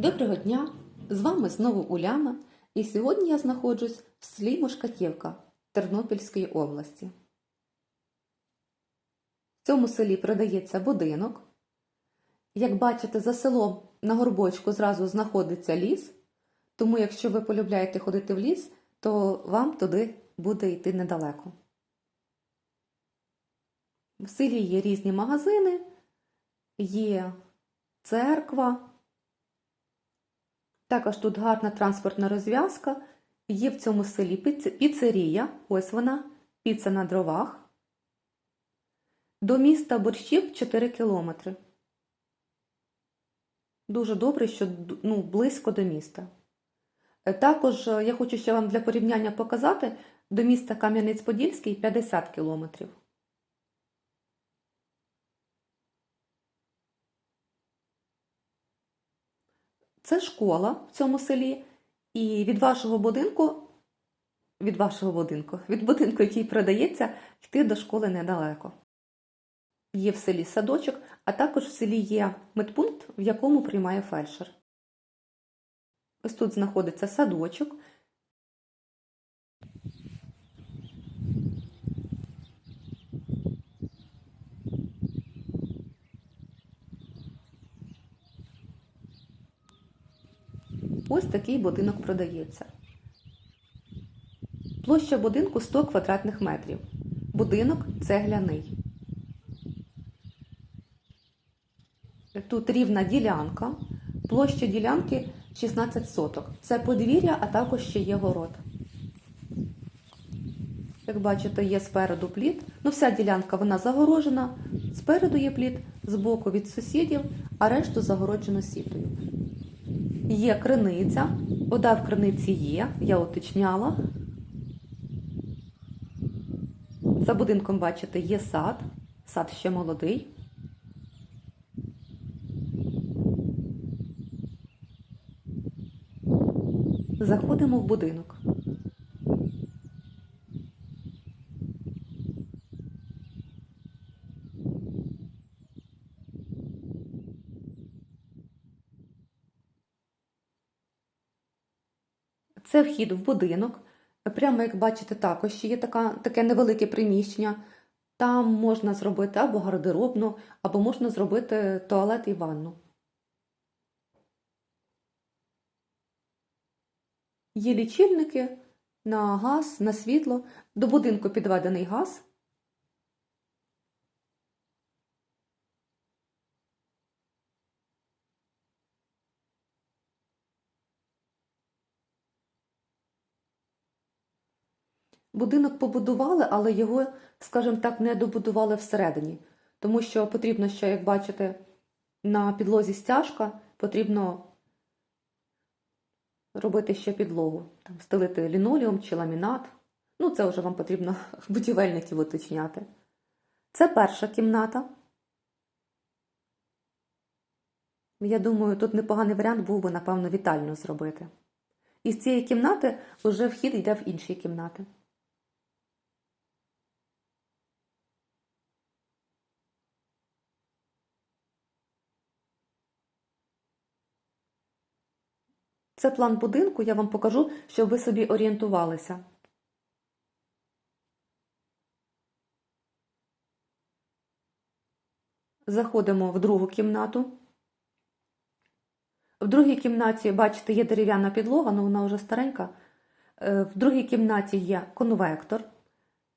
Доброго дня! З вами знову Уляна, і сьогодні я знаходжусь в селі Мошкатівка Тернопільської області. В цьому селі продається будинок. Як бачите, за селом на горбочку зразу знаходиться ліс, тому якщо ви полюбляєте ходити в ліс, то вам туди буде йти недалеко. В селі є різні магазини, є церква. Також тут гарна транспортна розв'язка. Є в цьому селі піцерія, ось вона, піца на дровах. До міста борщів 4 кілометри. Дуже добре, що ну, близько до міста. Е, Також е, я хочу ще вам для порівняння показати, до міста Кам'янець-Подільський 50 кілометрів. Це школа в цьому селі, і від вашого будинку, від вашого будинку, від будинку, який продається, йти до школи недалеко. Є в селі садочок, а також в селі є медпункт, в якому приймає фельдшер. Ось тут знаходиться садочок. Ось такий будинок продається. Площа будинку 100 квадратних метрів. Будинок цегляний. Тут рівна ділянка. Площа ділянки 16 соток. Це подвір'я, а також ще є город. Як бачите, є спереду плід. Ну, вся ділянка вона загорожена. Спереду є плід, збоку від сусідів, а решту загороджено сітою. Є криниця, вода в криниці є, я уточняла. За будинком, бачите, є сад, сад ще молодий. Заходимо в будинок. Це вхід в будинок. Прямо як бачите, також є така, таке невелике приміщення. Там можна зробити або гардеробну, або можна зробити туалет і ванну. Є лічильники на газ, на світло. До будинку підведений газ. Будинок побудували, але його, скажімо так, не добудували всередині. Тому що потрібно ще, як бачите, на підлозі стяжка, потрібно робити ще підлогу, там, стелити лінолеум чи ламінат. Ну, це вже вам потрібно будівельників уточняти. Це перша кімната. Я думаю, тут непоганий варіант був би, напевно, вітальню зробити. І з цієї кімнати вже вхід йде в інші кімнати. Це план будинку, я вам покажу, щоб ви собі орієнтувалися. Заходимо в другу кімнату. В другій кімнаті, бачите, є дерев'яна підлога, але вона вже старенька. Е, В другій кімнаті є конвектор,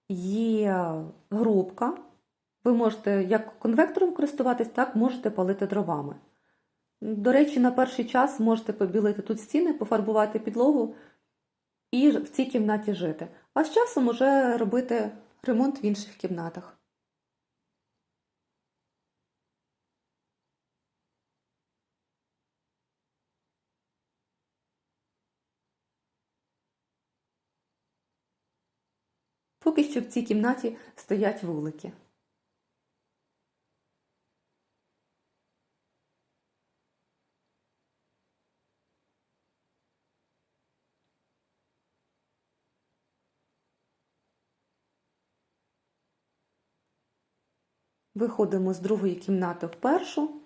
є грубка. Ви можете як конвектором користуватись, так можете палити дровами. До речі, на перший час можете побілити тут стіни, пофарбувати підлогу і в цій кімнаті жити. А з часом уже робити ремонт в інших кімнатах. Поки що в цій кімнаті стоять вулики. Виходимо з другої кімнати в першу.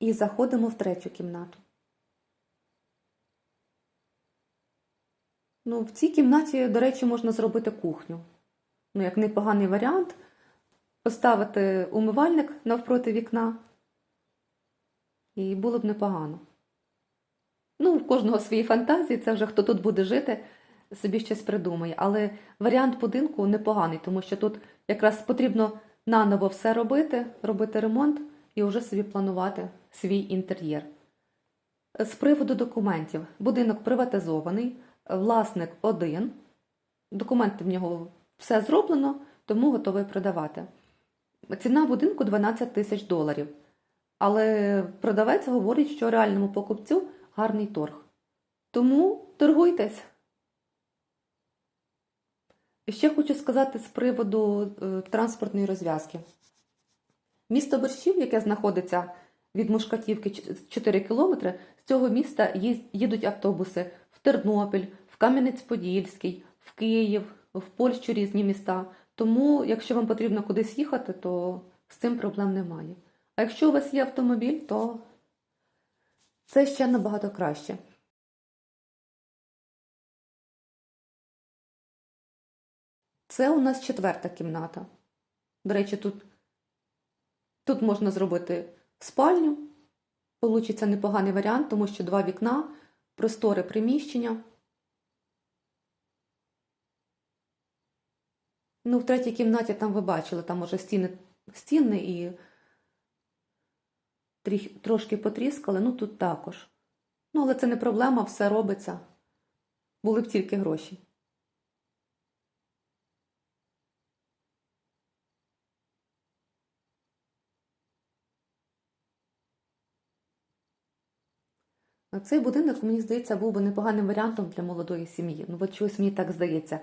І заходимо в третю кімнату. Ну, В цій кімнаті, до речі, можна зробити кухню. Ну, як непоганий варіант, поставити умивальник навпроти вікна, і було б непогано. Кожного свої фантазії, це вже хто тут буде жити, собі щось придумає. Але варіант будинку непоганий, тому що тут якраз потрібно наново все робити, робити ремонт і вже собі планувати свій інтер'єр. З приводу документів. Будинок приватизований, власник один. Документи в нього все зроблено, тому готовий продавати. Ціна будинку 12 тисяч доларів. Але продавець говорить, що реальному покупцю гарний торг. Тому торгуйтесь. Ще хочу сказати з приводу е, транспортної розв'язки. Місто Борщів, яке знаходиться від Мушкатівки 4 кілометри, з цього міста їдуть автобуси в Тернопіль, в Кам'янець-Подільський, в Київ, в Польщу різні міста. Тому, якщо вам потрібно кудись їхати, то з цим проблем немає. А якщо у вас є автомобіль, то це ще набагато краще. Це у нас четверта кімната. До речі, тут, тут можна зробити спальню. Получиться непоганий варіант, тому що два вікна, просторе приміщення. Ну, в третій кімнаті там ви бачили, там уже стіни, стіни і трошки потріскали, ну тут також. Ну, але це не проблема, все робиться. Були б тільки гроші. Цей будинок, мені здається, був би непоганим варіантом для молодої сім'ї. Ну, от чогось мені так здається.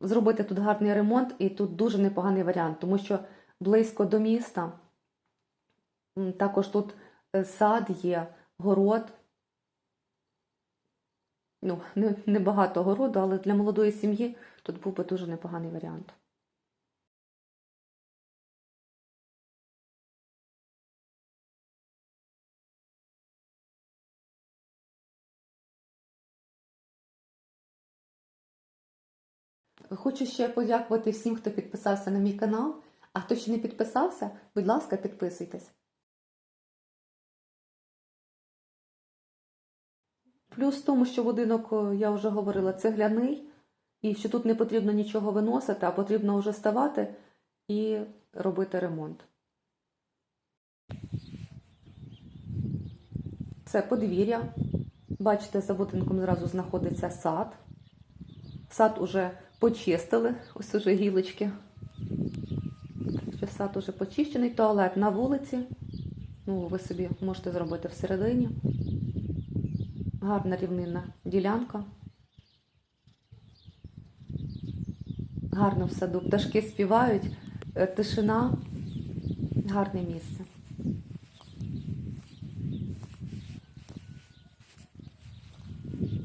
Зробити тут гарний ремонт, і тут дуже непоганий варіант, тому що близько до міста. Також тут е, сад є, город. Ну, не, не городу, але для молодої сім'ї тут був би дуже непоганий варіант. Хочу ще подякувати всім, хто підписався на мій канал. А хто ще не підписався, будь ласка, підписуйтесь. Плюс в тому, що будинок, я вже говорила, цегляний, і що тут не потрібно нічого виносити, а потрібно вже ставати і робити ремонт. Це подвір'я. Бачите, за будинком зразу знаходиться сад. Сад уже почистили, ось уже гілочки. Що сад уже почищений, туалет на вулиці. Ну, ви собі можете зробити всередині. Гарна рівнинна ділянка. Гарно в саду. Пташки співають, е, тишина, гарне місце.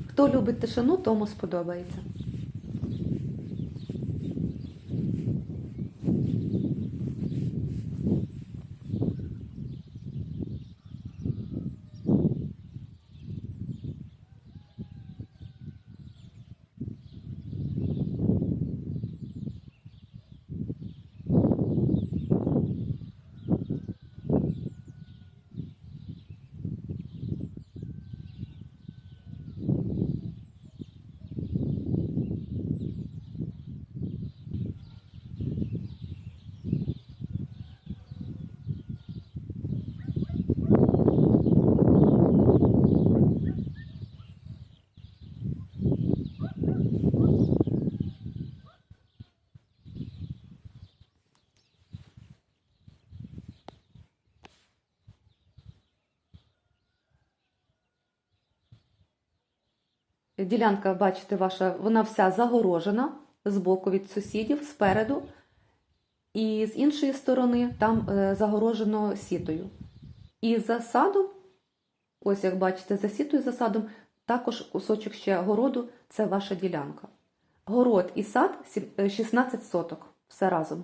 Хто любить тишину, тому сподобається. Ділянка, бачите, ваша, вона вся загорожена з боку від сусідів, спереду. І з іншої сторони там е, загорожено сітою. І за садом, ось як бачите, за сітою за садом, також кусочок ще городу це ваша ділянка. Город і сад е, 16 соток все разом.